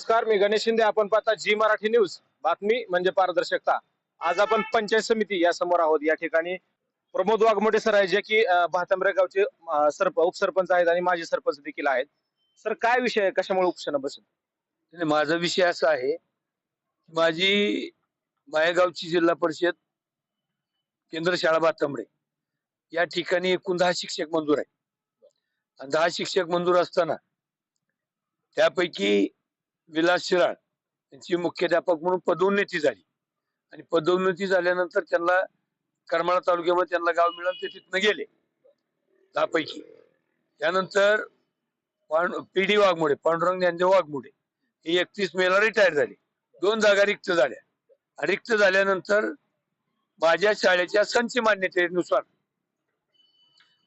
नमस्कार मी गणेश शिंदे. आपण पाहता जी मराठी न्यूज. बातमी म्हणजे पारदर्शकता. आज आपण पंचायत समिती या समोर आहोत. या ठिकाणी प्रमोद वाघमोठे सर आहे जे की भातांब्रे गावचे सरप उपसरपंच आहेत आणि माजी सरपंच देखील आहेत. सर काय विषय आहे? कशामुळे उपशन बसेल माझा विषय असा आहे माझी मायगावची जिल्हा परिषद केंद्र शाळा बातंबडे या ठिकाणी एकूण दहा शिक्षक मंजूर आहे आणि दहा शिक्षक मंजूर असताना त्यापैकी विलास शिराळ यांची मुख्याध्यापक म्हणून पदोन्नती झाली. आणि पदोन्नती झाल्यानंतर त्यांना करमाळा तालुक्यामध्ये त्यांना गाव मिळालं ते तिथनं गेले. दहापैकी. त्यानंतर त्यानंतर पी डी वाघमोडे पांडुरंग ज्ञानदेव वाघमोडे हे एकतीस मेला रिटायर झाले. दोन जागा रिक्त झाल्या. आणि रिक्त झाल्यानंतर माझ्या शाळेच्या संच मान्यतेनुसार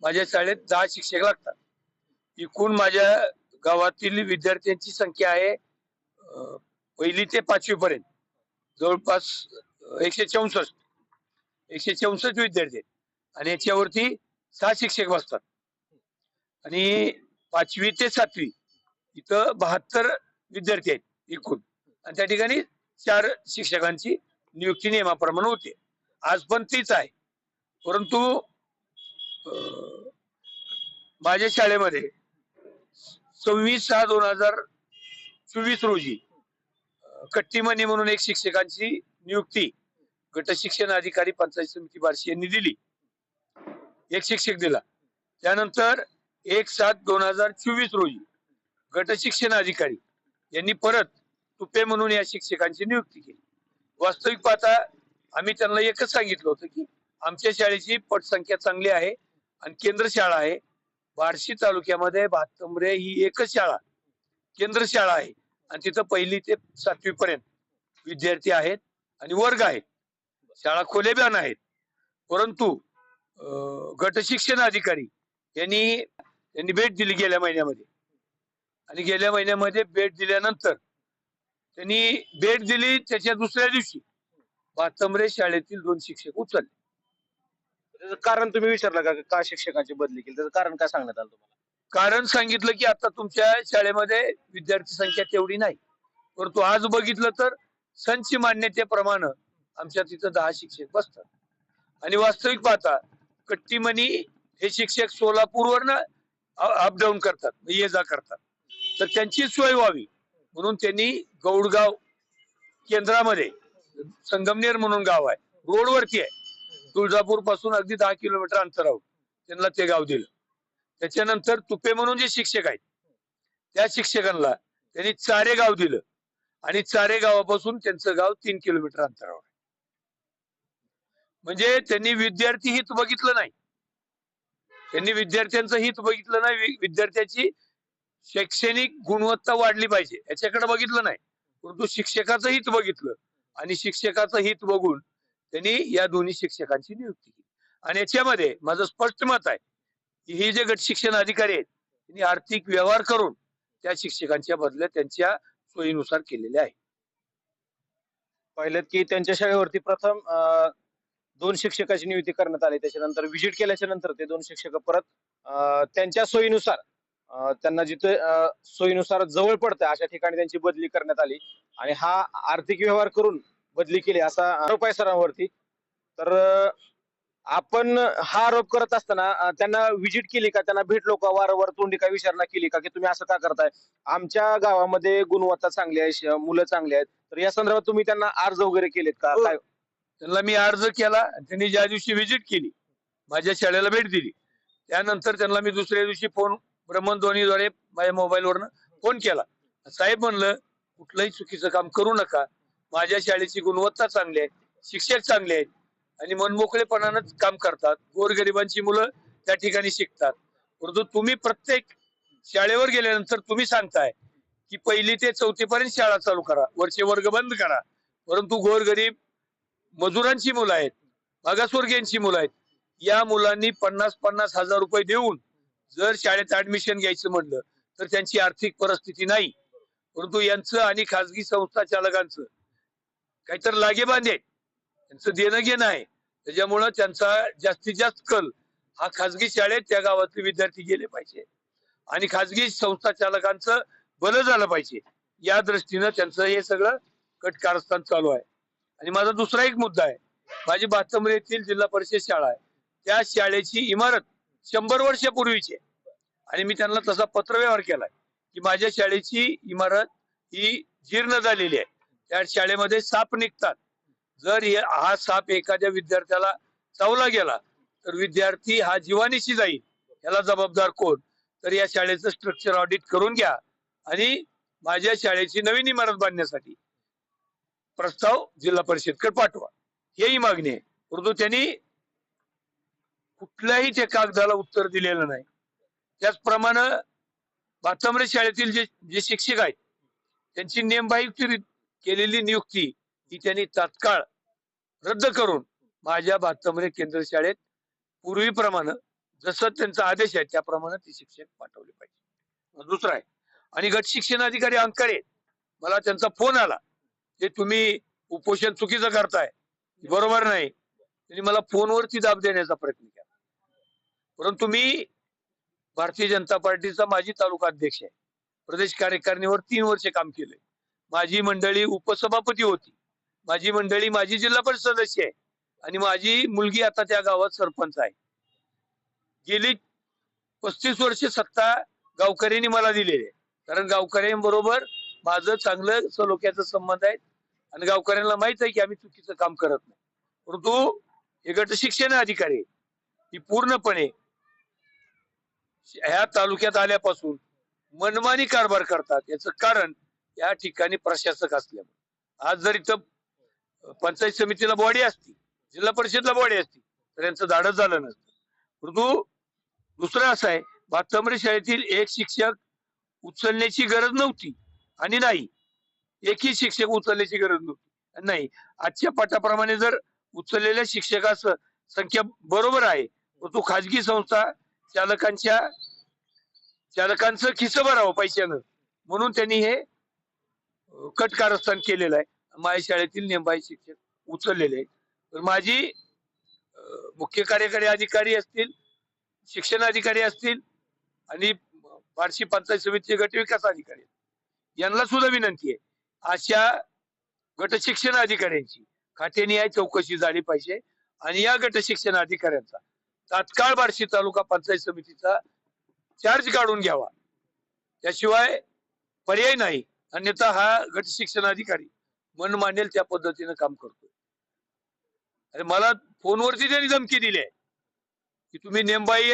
माझ्या शाळेत दहा शिक्षक लागतात. एकूण माझ्या गावातील विद्यार्थ्यांची संख्या आहे पहिली ते पाचवी पर्यंत. जवळपास एकशे चौसष्ट. एकशे चौसष्ट विद्यार्थी आहेत. आणि याच्यावरती सहा शिक्षक बसतात. आणि पाचवी ते सातवी इथं बहात्तर विद्यार्थी आहेत एकूण. आणि त्या ठिकाणी चार शिक्षकांची नियुक्ती नियमाप्रमाणे होते. आज पण तीच आहे. परंतु माझ्या शाळेमध्ये सव्वीस सहा दोन हजार चोवीस रोजी कट्टीमणी म्हणून एक शिक्षकांची नियुक्ती गट शिक्षण अधिकारी पंचायत समिती बार्शी यांनी दिली. एक शिक्षक दिला. त्यानंतर एक सात दोन हजार चोवीस रोजी गट शिक्षण अधिकारी यांनी परत तुपे म्हणून या शिक्षकांची नियुक्ती केली. वास्तविक पाहता आम्ही त्यांना एकच सांगितलं होतं की आमच्या शाळेची पटसंख्या चांगली आहे आणि केंद्र शाळा आहे. बार्शी तालुक्यामध्ये भातंबरे ही एकच शाळा केंद्र शाळा आहे. आणि तिथं पहिली ते सातवी पर्यंत विद्यार्थी आहेत आणि वर्ग आहेत. शाळा खोलेब्यान आहेत. परंतु गट शिक्षण अधिकारी यांनी यांनी भेट दिली गेल्या महिन्यामध्ये. आणि गेल्या महिन्यामध्ये भेट दिल्यानंतर त्यांनी भेट दिली त्याच्या दुसऱ्या दिवशी. वातंबरे शाळेतील दोन शिक्षक उचलले. त्याचं कारण तुम्ही विचारलं का का शिक्षकांची बदली केली? त्याचं कारण काय सांगण्यात आलं तुम्हाला? कारण सांगितलं की आता तुमच्या शाळेमध्ये विद्यार्थी संख्या तेवढी नाही. परंतु आज बघितलं तर संच मान्यतेप्रमाणे आमच्या तिथं दहा शिक्षक बसतात. आणि वास्तविक पाहता कट्टीमणी हे शिक्षक सोलापूरवरनं अपडाऊन करतात ये जा करतात. तर त्यांची सोय व्हावी. म्हणून त्यांनी गौडगाव केंद्रामध्ये संगमनेर म्हणून गाव आहे रोडवरती आहे. तुळजापूरपासून अगदी दहा किलोमीटर अंतरावर त्यांना ते गाव दिलं. त्याच्यानंतर तुपे म्हणून जे शिक्षक आहेत त्या शिक्षकांना त्यांनी चारे गाव दिलं. आणि चारे गावापासून त्यांचं गाव तीन किलोमीटर अंतरावर आहे. म्हणजे त्यांनी विद्यार्थी हित बघितलं नाही. त्यांनी विद्यार्थ्यांचं हित बघितलं नाही. विद्यार्थ्याची शैक्षणिक गुणवत्ता वाढली पाहिजे याच्याकडे बघितलं नाही. परंतु शिक्षकाचं हित बघितलं आणि शिक्षकाचं हित बघून त्यांनी या दोन्ही शिक्षकांची नियुक्ती केली. आणि याच्यामध्ये माझं स्पष्ट मत आहे हे जे गट शिक्षण अधिकारी आहेत त्यांनी आर्थिक व्यवहार करून त्या शिक्षकांच्या बदल्या त्यांच्या सोयीनुसार केलेल्या आहे. पाहिलं की त्यांच्या शाळेवरती प्रथम अं, दोन शिक्षकाची नियुक्ती करण्यात आली. त्याच्यानंतर व्हिजिट केल्याच्यानंतर ते दोन शिक्षक परत त्यांच्या सोयीनुसार त्यांना जिथे सोयीनुसार जवळ पडतं अशा ठिकाणी त्यांची बदली करण्यात आली. आणि हा आर्थिक व्यवहार करून बदली केली असा आरोप आहे सरांवरती. तर आपण हा आरोप करत असताना त्यांना व्हिजिट केली का? त्यांना भेटलो का? वारंवार तोंडी का विचारणा केली का? की तुम्ही असं का करताय? आमच्या गावामध्ये गुणवत्ता चांगली आहे मुलं चांगली आहेत. तर या संदर्भात तुम्ही त्यांना अर्ज वगैरे केलेत का? हो. काय? त्यांना मी अर्ज केला. त्यांनी ज्या दिवशी व्हिजिट केली माझ्या शाळेला भेट दिली. त्यानंतर त्यांना मी दुसऱ्या दिवशी फोन ब्रह्मध्वनीद्वारे माझ्या मोबाईलवरनं फोन केला. साहेब म्हणलं कुठलंही चुकीचं काम करू नका. माझ्या शाळेची गुणवत्ता चांगली आहे शिक्षक चांगले आहेत आणि मनमोकळेपणानं काम करतात. गोरगरिबांची मुलं त्या ठिकाणी शिकतात. परंतु तुम्ही प्रत्येक शाळेवर गेल्यानंतर तुम्ही सांगताय की पहिली ते चौथी पर्यंत शाळा चालू करा. वरचे वर्ग बंद करा. परंतु गोरगरीब मजुरांची मुलं आहेत मागासवर्गीयांची मुलं आहेत या मुलांनी पन्नास पन्नास हजार रुपये देऊन जर शाळेत ऍडमिशन घ्यायचं म्हणलं तर त्यांची आर्थिक परिस्थिती नाही. परंतु यांचं आणि खासगी संस्था चालकांचं काहीतरी लागेबांधे आहेत. त्यांचं देणं घेणं आहे. त्याच्यामुळं त्यांचा जास्तीत जास्त कल हा खासगी शाळेत त्या गावातले विद्यार्थी गेले पाहिजे. आणि खाजगी संस्था चालकांचं भलं झालं पाहिजे. या दृष्टीनं त्यांचं हे सगळं कट कारस्थान चालू आहे. आणि माझा दुसरा एक मुद्दा आहे. माझी बातंबरी येथील जिल्हा परिषद शाळा आहे. त्या शाळेची इमारत शंभर वर्षापूर्वीची आहे. आणि मी त्यांना तसा पत्रव्यवहार केलाय की माझ्या शाळेची इमारत ही जीर्ण झालेली आहे. त्या शाळेमध्ये साप निघतात. जर हा साप एखाद्या विद्यार्थ्याला चावला गेला तर विद्यार्थी हा जीवानीशी जाईल. याला जबाबदार कोण? तर या शाळेचं स्ट्रक्चर ऑडिट करून घ्या आणि माझ्या शाळेची नवीन इमारत बांधण्यासाठी प्रस्ताव जिल्हा परिषदकडे पाठवा. हेही मागणी आहे. परंतु त्यांनी कुठल्याही त्या कागदाला उत्तर दिलेलं नाही. त्याचप्रमाणे भातांबरे शाळेतील जे जे शिक्षक आहेत त्यांची नेमबाह्य केलेली नियुक्ती ही त्यांनी तात्काळ रद्द करून माझ्या भातांबरे केंद्र शाळेत पूर्वीप्रमाणे जसं त्यांचा आदेश आहे त्याप्रमाणे ती शिक्षक पाठवले पाहिजे. दुसरा आहे आणि गट शिक्षण अधिकारी अंकारे मला त्यांचा फोन आला ते तुम्ही उपोषण चुकीचं करताय. बरोबर नाही. त्यांनी मला फोनवरती दाब देण्याचा प्रयत्न केला. परंतु मी भारतीय जनता पार्टीचा माजी तालुका अध्यक्ष आहे. प्रदेश कार्यकारिणीवर तीन वर्ष काम केलंय. माझी मंडळी उपसभापती होती. माझी मंडळी माझी जिल्हा परिषद सदस्य आहे. आणि माझी मुलगी आता त्या गावात सरपंच आहे. गेली पस्तीस वर्ष सत्ता गावकऱ्यांनी मला दिलेली आहे. कारण गावकऱ्यांबरोबर माझं चांगलं सलोख्याचा संबंध आहे आणि गावकऱ्यांना माहीत आहे की आम्ही चुकीचं काम करत नाही. परंतु हे गट शिक्षण अधिकारी ही पूर्णपणे ह्या तालुक्यात आल्यापासून मनमानी कारभार करतात. याचं कारण या ठिकाणी प्रशासक असल्यामुळे. आज जर इथं पंचायत समितीला बॉडी असती जिल्हा परिषदला बॉडी असती तर यांचं धाडस झालं नसतं. परंतु दुसरं असं आहे भातंबरी शाळेतील एक शिक्षक उचलण्याची गरज नव्हती आणि नाही. एकही शिक्षक उचलण्याची गरज नव्हती नाही. आजच्या पाठाप्रमाणे जर उचललेल्या शिक्षकाचं संख्या बरोबर आहे परंतु खाजगी संस्था चालकांच्या चालकांचं खिसं भरावं पैशानं म्हणून त्यांनी हे कट कारस्थान केलेलं आहे. माझ्या शाळेतील नेमबाई शिक्षक उचललेले आहेत. तर माझी मुख्य कार्यकारी अधिकारी असतील शिक्षण अधिकारी असतील आणि बार्शी पंचायत समितीचे गट विकास अधिकारी यांना सुद्धा विनंती आहे अशा गट शिक्षण अधिकाऱ्यांची खातेनिहाय चौकशी झाली पाहिजे आणि या गट शिक्षण अधिकाऱ्यांचा तात्काळ बार्शी तालुका पंचायत समितीचा चार्ज काढून घ्यावा. त्याशिवाय पर्याय नाही अन्यथा हा गट शिक्षण अधिकारी मन मानेल त्या पद्धतीनं काम करतोय. अरे मला फोनवरती त्यांनी धमकी दिली आहे की तुम्ही नेमबाई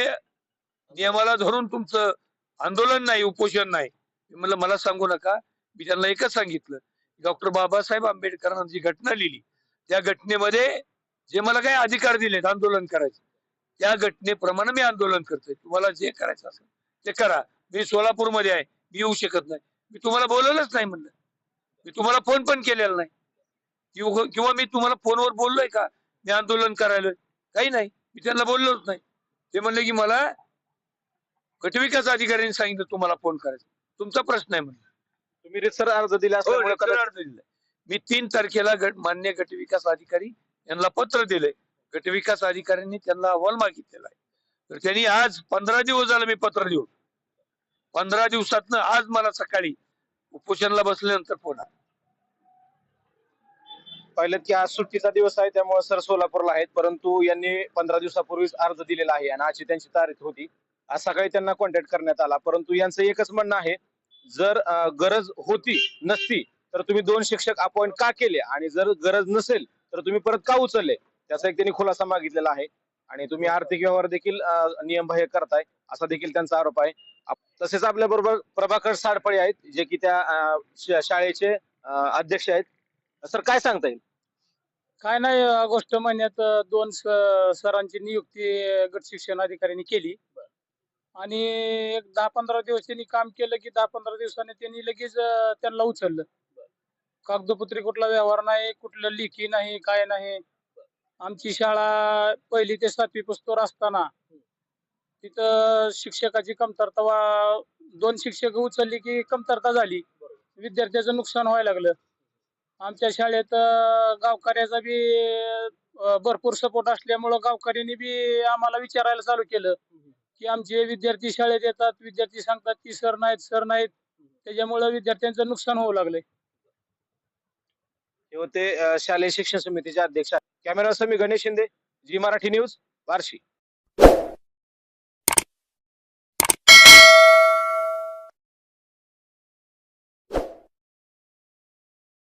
नियमाला धरून तुमचं आंदोलन नाही उपोषण नाही. म्हणलं मला सांगू नका. मी त्यांना एकच सांगितलं. डॉक्टर बाबासाहेब आंबेडकरांनी जी घटना लिहिली त्या घटनेमध्ये जे मला काही अधिकार दिलेत आंदोलन करायचे त्या घटनेप्रमाणे मी आंदोलन करतोय. तुम्हाला जे करायचं असेल ते करा. मी सोलापूरमध्ये आहे. मी येऊ शकत नाही. मी तुम्हाला बोलवलंच नाही म्हणलं. मी तुम्हाला फोन पण केलेला नाही. किंवा किंवा मी तुम्हाला फोनवर बोललोय का? मी आंदोलन करायला काही नाही. मी त्यांना बोललोच नाही. ते म्हणले की मला गटविकास अधिकाऱ्यांनी सांगितलं तुम्हाला फोन करायचा. तुमचा प्रश्न आहे म्हणलं. तुम्ही रितसर अर्ज दिला हो. मी तीन तारखेला गट मान्य गटविकास अधिकारी यांना पत्र दिलंय. गटविकास अधिकाऱ्यांनी त्यांना अहवाल मागितलेला आहे. तर त्यांनी आज पंधरा दिवस झालं मी पत्र देऊन. पंधरा दिवसातनं आज मला सकाळी उपोषणला बसल्यानंतर पुन्हा पाहिलं की आज सुट्टीचा दिवस आहे त्यामुळे सर सोलापूरला आहेत परंतु यांनी पंधरा दिवसापूर्वीच अर्ज दिलेला आहे आणि आजची त्यांची तारीख होती. आज सकाळी त्यांना कॉन्टॅक्ट करण्यात आला. परंतु यांचं एकच म्हणणं आहे जर गरज होती नसती तर तुम्ही दोन शिक्षक अपॉइंट का केले? आणि जर गरज नसेल तर तुम्ही परत का उचलले? त्याचा एक त्यांनी खुलासा मागितलेला आहे. आणि तुम्ही आर्थिक व्यवहार देखील नियमबाह्य करताय असा देखील त्यांचा आरोप आहे. तसेच आपल्या बरोबर प्रभाकर साडपळे आहेत जे की त्या शाळेचे अध्यक्ष आहेत. सर काय सांगता येईल? काय नाही ऑगस्ट महिन्यात दोन सरांची नियुक्ती गट शिक्षण अधिकाऱ्यांनी केली. आणि एक दहा पंधरा दिवस त्यांनी काम केलं की दहा पंधरा दिवसांनी त्यांनी लगेच त्यांना उचललं. कागदपत्री कुठला व्यवहार नाही कुठलं लिखी नाही काय नाही. आमची शाळा पहिली ते सातवी पुस्तोर असताना तिथं शिक्षकाची कमतरता वा- दोन शिक्षक उचलली की कमतरता झाली. विद्यार्थ्याचं नुकसान व्हायला लागलं. आमच्या शाळेत गावकऱ्याचा बी भरपूर सपोर्ट असल्यामुळं गावकऱ्यांनी बी आम्हाला विचारायला चालू केलं. की आमचे विद्यार्थी शाळेत येतात विद्यार्थी सांगतात की सर नाहीत सर नाहीत. त्याच्यामुळे विद्यार्थ्यांचं नुकसान होऊ लागलंय. हे होते शालेय शिक्षण समितीचे अध्यक्ष कॅमेरा समी गणेश शिंदे जी मराठी न्यूज बार्शी